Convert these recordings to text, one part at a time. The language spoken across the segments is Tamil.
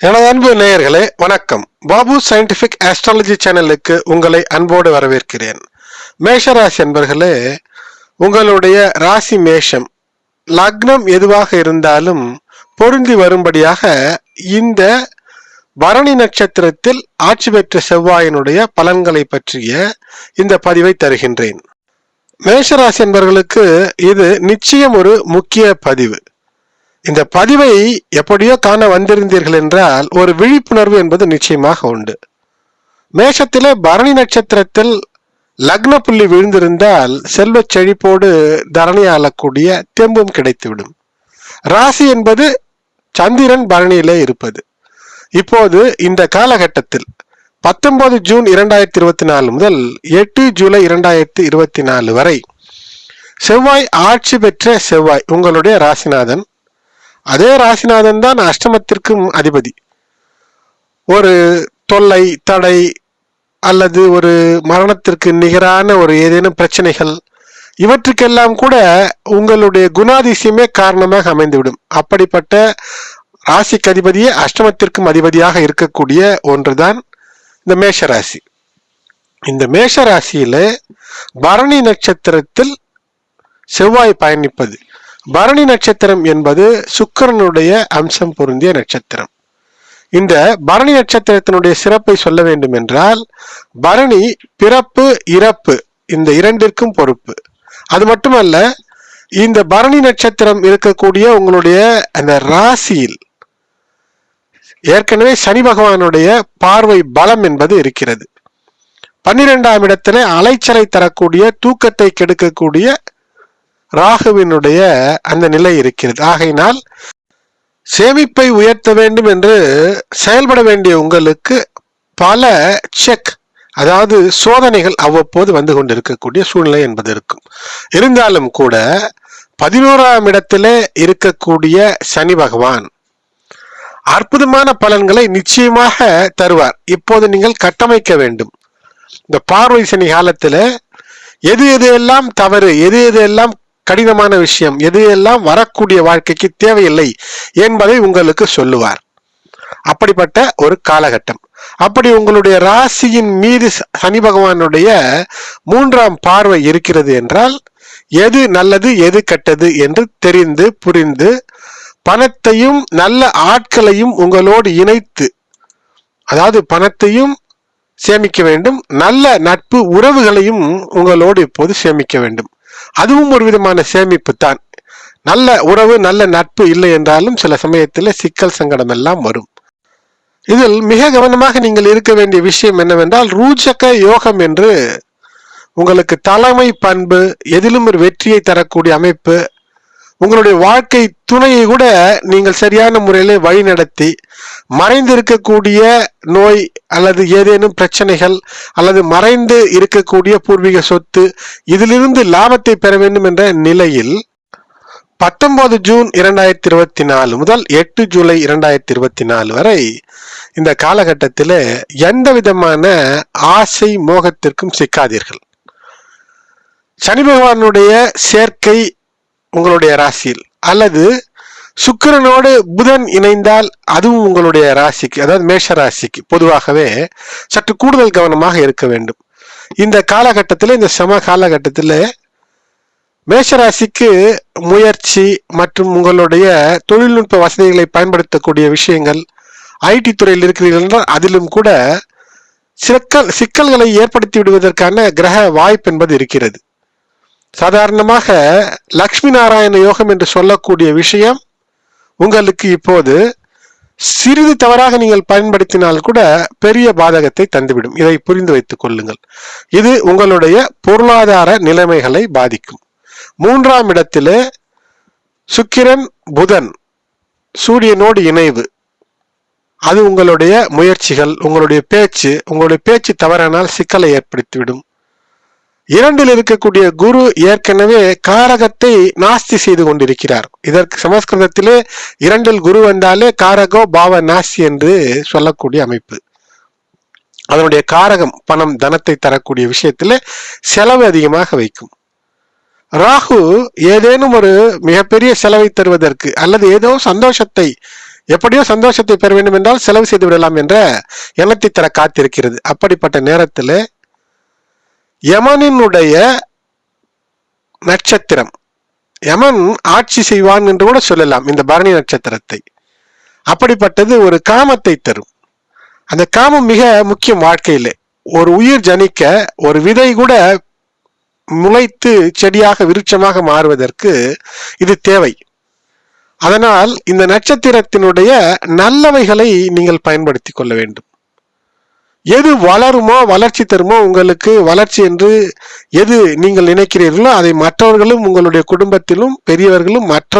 எனது அன்பு நேயர்களே வணக்கம். பாபு சயின்டிபிக் ஆஸ்ட்ராலஜி சேனலுக்கு உங்களை அன்போடு வரவேற்கிறேன். மேஷராசி என்பர்களே உங்களுடைய ராசி மேஷம் லக்னம் எதுவாக இருந்தாலும் பொருந்தி வரும்படியாக இந்த பரணி நட்சத்திரத்தில் ஆட்சி பெற்ற செவ்வாயினுடைய பலன்களை பற்றிய இந்த பதிவை தருகின்றேன். மேஷராசி என்பர்களுக்கு இது நிச்சயம் ஒரு முக்கிய பதிவு. இந்த பதிவை எப்படியோ காண வந்திருந்தீர்கள் என்றால் ஒரு விழிப்புணர்வு என்பது நிச்சயமாக உண்டு. மேஷத்திலே பரணி நட்சத்திரத்தில் லக்ன புள்ளி விழுந்திருந்தால் செல்வச் செழிப்போடு தரணி ஆளக்கூடிய தெம்பும் கிடைத்துவிடும். ராசி என்பது சந்திரன் பரணியிலே இருப்பது. இப்போது இந்த காலகட்டத்தில் பத்தொன்பது ஜூன் இரண்டாயிரத்தி இருபத்தி நாலு முதல் எட்டு ஜூலை இரண்டாயிரத்தி இருபத்தி நாலு வரை செவ்வாய் ஆட்சி பெற்ற செவ்வாய் உங்களுடைய ராசிநாதன். அதே ராசிநாதன் தான் அஷ்டமத்திற்கும் அதிபதி. ஒரு தொல்லை தடை அல்லது ஒரு மரணத்திற்கு நிகரான ஒரு ஏதேனும் பிரச்சனைகள் இவற்றுக்கெல்லாம் கூட உங்களுடைய குணாதிசயமே காரணமாக அமைந்துவிடும். அப்படிப்பட்ட ராசிக்கு அதிபதியே அஷ்டமத்திற்கும் அதிபதியாக இருக்கக்கூடிய ஒன்றுதான் இந்த மேஷ ராசி இந்த மேஷ ராசியில பரணி நட்சத்திரத்தில் செவ்வாய் பயணிப்பது. பரணி நட்சத்திரம் என்பது சுக்கிரனுடைய அம்சம் பொருந்திய நட்சத்திரம். இந்த பரணி நட்சத்திரத்தினுடைய சிறப்பை சொல்ல வேண்டும் என்றால் பரணி பிறப்பு இறப்பு இந்த இரண்டிற்கும் பொறுப்பு. அது மட்டுமல்ல இந்த பரணி நட்சத்திரம் இருக்கக்கூடிய உங்களுடைய அந்த ராசியில் ஏற்கனவே சனி பகவானுடைய பார்வை பலம் என்பது இருக்கிறது. பன்னிரெண்டாம் இடத்திலே அலைச்சலை தரக்கூடிய தூக்கத்தை கெடுக்கக்கூடிய ராகுவினுடைய அந்த நிலை இருக்கிறது. ஆகையினால் சேமிப்பை உயர்த்த வேண்டும் என்று செயல்பட வேண்டிய உங்களுக்கு பல செக் அதாவது சோதனைகள் அவ்வப்போது வந்து கொண்டிருக்கக்கூடிய சூழ்நிலை என்பது இருக்கும். இருந்தாலும் கூட பதினோராம் இடத்திலே இருக்கக்கூடிய சனி பகவான் அற்புதமான பலன்களை நிச்சயமாக தருவார். இப்போது நீங்கள் கட்டமைக்க வேண்டும். இந்த பார்வை சனி காலத்தில் எது எது எல்லாம் தவறு எது எது எல்லாம் கடினமான விஷயம். எது எல்லாம் வரக்கூடிய வாழ்க்கைக்கு தேவையில்லை என்பதை உங்களுக்கு சொல்லுவார். அப்படிப்பட்ட ஒரு காலகட்டம். அப்படி உங்களுடைய ராசியின் மீது சனி பகவானுடைய மூன்றாம் பார்வை இருக்கிறது என்றால் எது நல்லது எது கெட்டது என்று தெரிந்து புரிந்து பணத்தையும் நல்ல ஆட்களையும் உங்களோடு இணைத்து அதாவது பணத்தையும் சேமிக்க வேண்டும் நல்ல நட்பு உறவுகளையும் உங்களோடு இப்போது சேமிக்க வேண்டும். அதுவும் ஒரு விதமான சேமிப்பு தான் நல்ல உறவு நல்ல நட்பு இல்லை என்றாலும் சில சமயத்தில் சிக்கல் சங்கடம் எல்லாம் வரும். இதில் மிக கவனமாக நீங்கள் இருக்க வேண்டிய விஷயம் என்னவென்றால் ரூஜக யோகம் என்று உங்களுக்கு தலைமை பண்பு எதிலும் ஒரு வெற்றியை தரக்கூடிய அமைப்பு உங்களுடைய வாழ்க்கை துணையை கூட நீங்கள் சரியான முறையில் வழிநடத்தி மறைந்து இருக்கக்கூடிய நோய் அல்லது ஏதேனும் பிரச்சனைகள் அல்லது மறைந்து இருக்கக்கூடிய பூர்வீக சொத்து இதிலிருந்து லாபத்தை பெற வேண்டும் என்ற நிலையில் பத்தொன்பது ஜூன் இரண்டாயிரத்தி இருபத்தி நாலு முதல் எட்டு ஜூலை இரண்டாயிரத்தி இருபத்தி நாலு வரை இந்த காலகட்டத்தில் எந்த விதமான ஆசை மோகத்திற்கும் சிக்காதீர்கள். சனி பகவானுடைய சேர்க்கை உங்களுடைய ராசியில். அல்லது சுக்கிரனோடு புதன் இணைந்தால் அதுவும் உங்களுடைய ராசிக்கு அதாவது மேஷ ராசிக்கு. பொதுவாகவே சற்று கூடுதல் கவனமாக இருக்க வேண்டும். இந்த காலகட்டத்தில் இந்த சம காலகட்டத்தில் மேஷராசிக்கு முயற்சி மற்றும் உங்களுடைய தொழில்நுட்ப வசதிகளை பயன்படுத்தக்கூடிய விஷயங்கள் ஐடி துறையில் இருக்கிறீர்கள் என்றால் அதிலும் கூட சிக்கல் சிக்கல்களை ஏற்படுத்தி விடுவதற்கான கிரக வாய்ப்பு என்பது இருக்கிறது. சாதாரணமாக லக்ஷ்மி நாராயண யோகம் என்று சொல்லக்கூடிய விஷயம் உங்களுக்கு இப்போது சிறிது தவறாக நீங்கள் பயன்படுத்தினால் கூட பெரிய பாதகத்தை தந்துவிடும். இதை புரிந்து வைத்துக் கொள்ளுங்கள். இது உங்களுடைய பொருளாதார நிலைமைகளை பாதிக்கும். மூன்றாம் இடத்திலே சுக்கிரன் புதன் சூரியனோடு இணைவு. அது உங்களுடைய முயற்சிகள் உங்களுடைய பேச்சு. உங்களுடைய பேச்சு தவறானால் சிக்கலை ஏற்படுத்திவிடும். இரண்டில் இருக்கக்கூடிய குரு ஏற்கனவே காரகத்தை நாஸ்தி செய்து கொண்டிருக்கிறார். இதற்கு சமஸ்கிருதத்திலே இரண்டில் குரு வந்தாலே காரகோ பாவ நாஸ்தி என்று சொல்லக்கூடிய அமைப்பு. அதனுடைய காரகம் பணம் தனத்தை தரக்கூடிய விஷயத்தில் செலவு அதிகமாக வைக்கும். ராகு ஏதேனும் ஒரு மிகப்பெரிய செலவை தருவதற்கு அல்லது ஏதோ சந்தோஷத்தை எப்படியோ சந்தோஷத்தை பெற வேண்டும் என்றால் செலவு செய்து விடலாம் என்ற எண்ணத்தை தர காத்திருக்கிறது. அப்படிப்பட்ட நேரத்தில் யமனினுடைய நட்சத்திரம். யமன் ஆட்சி செய்வான் என்று கூட சொல்லலாம் இந்த பரணி நட்சத்திரத்தை. அப்படிப்பட்டது ஒரு காமத்தை தரும். அந்த காமம் மிக முக்கியம் வாழ்க்கையிலே. ஒரு உயிர் ஜனிக்க ஒரு விதை கூட முளைத்து செடியாக விருட்சமாக மாறுவதற்கு இது தேவை. அதனால் இந்த நட்சத்திரத்தினுடைய நல்லவைகளை நீங்கள் பயன்படுத்தி கொள்ள வேண்டும். எது வளருமோ வளர்ச்சி தருமோ உங்களுக்கு வளர்ச்சி என்று எது நீங்கள் நினைக்கிறீர்களோ அதை மற்றவர்களும் உங்களுடைய குடும்பத்திலும் பெரியவர்களும் மற்ற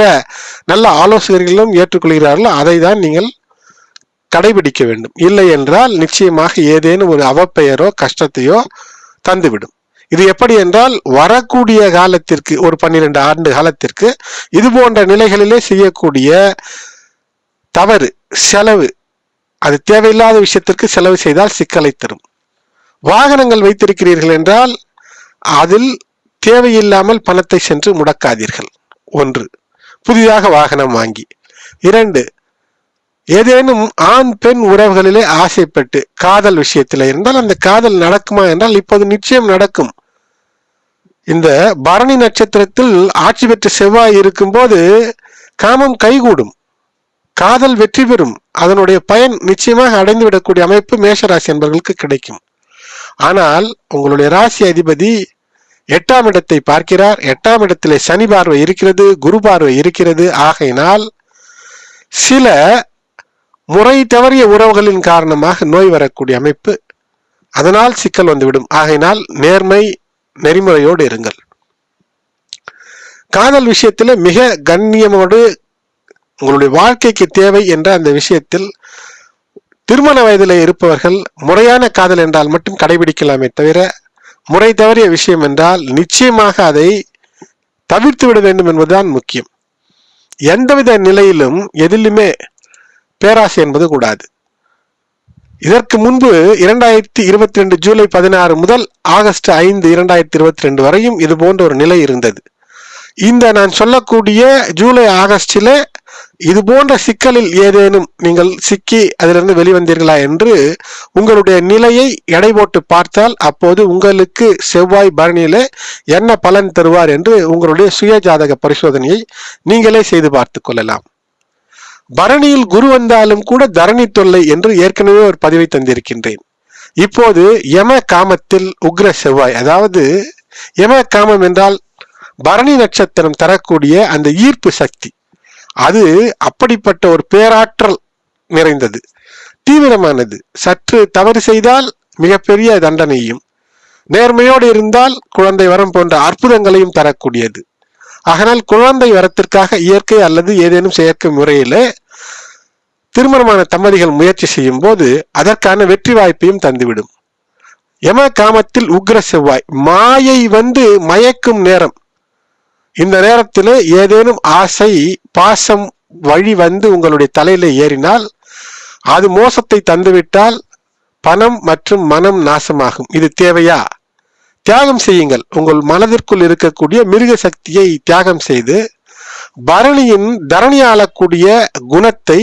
நல்ல ஆலோசகர்களும் ஏற்றுக்கொள்கிறார்களோ அதை தான் நீங்கள் கடைபிடிக்க வேண்டும். இல்லை என்றால் நிச்சயமாக ஏதேனும் ஒரு அவப்பெயரோ கஷ்டத்தையோ தந்துவிடும். இது எப்படி என்றால் வரக்கூடிய காலத்திற்கு ஒரு பன்னிரெண்டு ஆண்டு காலத்திற்கு இது போன்ற நிலைகளிலே செய்யக்கூடிய தவறு செலவு அது தேவையில்லாத விஷயத்திற்கு செலவு செய்தால் சிக்கலை தரும். வாகனங்கள் வைத்திருக்கிறீர்கள் என்றால் அதில் தேவையில்லாமல் பணத்தை சென்று முடக்காதீர்கள். ஒன்று புதிதாக வாகனம் வாங்கி. இரண்டு ஏதேனும் ஆண் பெண் உறவுகளிலே ஆசைப்பட்டு காதல் விஷயத்தில் இருந்தால் அந்த காதல் நடக்குமா என்றால் இப்போது நிச்சயம் நடக்கும். இந்த பரணி நட்சத்திரத்தில் ஆட்சி பெற்ற செவ்வாய் இருக்கும்போது காமம் கைகூடும். காதல் வெற்றி பெறும். அதனுடைய பயன் நிச்சயமாக அடைந்து விடக்கூடிய அமைப்பு மேஷராசி என்பவர்களுக்கு கிடைக்கும். ஆனால் உங்களுடைய ராசி அதிபதி எட்டாம் இடத்தை பார்க்கிறார். எட்டாம் இடத்திலே சனி பார்வை இருக்கிறது குரு பார்வை இருக்கிறது. ஆகையினால் சில முறை தவறிய உறவுகளின் காரணமாக நோய் வரக்கூடிய அமைப்பு. அதனால் சிக்கல் வந்துவிடும். ஆகையினால் நேர்மை நெறிமுறையோடு இருங்கள். காதல் விஷயத்தில் மிக கண்ணியமோடு உங்களுடைய வாழ்க்கைக்கு தேவை என்ற அந்த விஷயத்தில் திருமண வயதில் இருப்பவர்கள் முறையான காதல் என்றால் மட்டும் கடைபிடிக்கலாமே தவிர முறை தவறிய விஷயம் என்றால் நிச்சயமாக அதை தவிர்த்து விட வேண்டும் என்பதுதான் முக்கியம். எந்தவித நிலையிலும் எதிலுமே பேராசை என்பது கூடாது. இதற்கு முன்பு இரண்டாயிரத்தி இருபத்தி ரெண்டு ஜூலை பதினாறு முதல் ஆகஸ்ட் ஐந்து இரண்டாயிரத்தி இருபத்தி ரெண்டு வரையும் இது போன்ற ஒரு நிலை இருந்தது. இந்த நான் சொல்லக்கூடிய ஜூலை ஆகஸ்டில் இது போன்ற சிக்கலில் ஏதேனும் நீங்கள் சிக்கி அதிலிருந்து வெளிவந்தீர்களா என்று உங்களுடைய நிலையை எடை போட்டு பார்த்தால் அப்போது உங்களுக்கு செவ்வாய் பரணியில என்ன பலன் தருவார் என்று உங்களுடைய சுய ஜாதக பரிசோதனையை நீங்களே செய்து பார்த்து கொள்ளலாம். பரணியில் குரு வந்தாலும் கூட தரணி தொல்லை என்று ஏற்கனவே ஒரு பதிவை தந்திருக்கின்றேன். இப்போது யம காமத்தில் உக்ர செவ்வாய் அதாவது யம காமம் என்றால் பரணி நட்சத்திரம் தரக்கூடிய அந்த ஈர்ப்பு சக்தி. அது அப்படிப்பட்ட ஒரு பேராற்றல் நிறைந்தது. தீவிரமானது. சற்று தவறு செய்தால் மிகப்பெரிய தண்டனையும் நேர்மையோடு இருந்தால் குழந்தை வரம் போன்ற அற்புதங்களையும் தரக்கூடியது. ஆகனால் குழந்தை வரத்திற்காக இயற்கை அல்லது ஏதேனும் செயற்கை முறையிலே திருமணமான தம்பதிகள் முயற்சி செய்யும் போது அதற்கான வெற்றி வாய்ப்பையும் தந்துவிடும். யம காமத்தில் உக்ர செவ்வாய் மாயை வந்து மயக்கும் நேரம். இந்த நேரத்தில் ஏதேனும் ஆசை பாசம் வழி வந்து உங்களுடைய தலையில ஏறினால் அது மோசத்தை தந்துவிட்டால் பணம் மற்றும் மனம் நாசமாகும். இது தேவையா? தியாகம் செய்யுங்கள். உங்கள் மனதிற்குள் இருக்கக்கூடிய மிருக சக்தியை தியாகம் செய்து பரணியின் தரணி ஆளக்கூடிய குணத்தை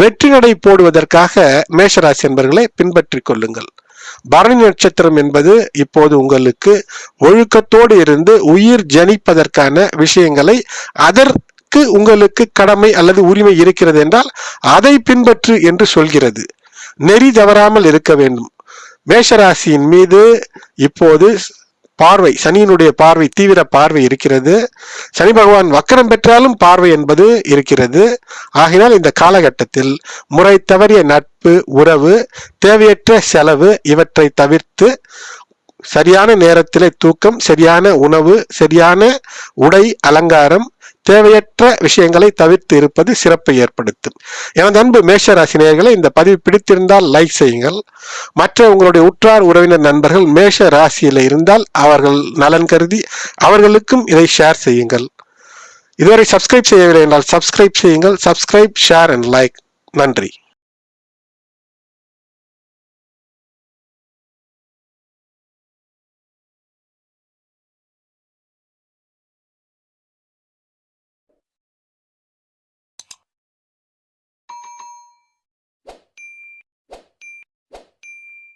வெற்றி நடை போடுவதற்காக மேஷராசி என்பர்களை பின்பற்றிக் கொள்ளுங்கள். பரணி நட்சத்திரம் என்பது இப்போது உங்களுக்கு ஒழுக்கத்தோடு இருந்து உயிர் ஜனிப்பதற்கான விஷயங்களை அதற்கு உங்களுக்கு கடமை அல்லது உரிமை இருக்கிறது என்றால் அதை பின்பற்று என்று சொல்கிறது. நெறி தவறாமல் இருக்க வேண்டும். மேஷராசியின் மீது இப்போது பார்வை சனியினுடைய பார்வை தீவிர பார்வை இருக்கிறது. சனி பகவான் வக்கரம் பெற்றாலும் பார்வை என்பது இருக்கிறது. ஆகினால் இந்த காலகட்டத்தில் முறை தவறிய நட்பு உறவு தேவையற்ற செலவு இவற்றை தவிர்த்து சரியான நேரத்திலே தூக்கம் சரியான உணவு சரியான உடை அலங்காரம் தேவையற்ற விஷயங்களை தவிர்த்து இருப்பது சிறப்பை ஏற்படுத்தும். எனது அன்பு மேஷ ராசினியர்களை இந்த பதிவு பிடித்திருந்தால் லைக் செய்யுங்கள். மற்ற உங்களுடைய உற்றார் உறவினர் நண்பர்கள் மேஷ ராசியில் இருந்தால் அவர்கள் நலன் கருதி அவர்களுக்கும் இதை ஷேர் செய்யுங்கள். இதுவரை சப்ஸ்கிரைப் செய்யவில்லை என்றால் சப்ஸ்கிரைப் செய்யுங்கள். சப்ஸ்கிரைப் ஷேர் அண்ட் லைக் நன்றி.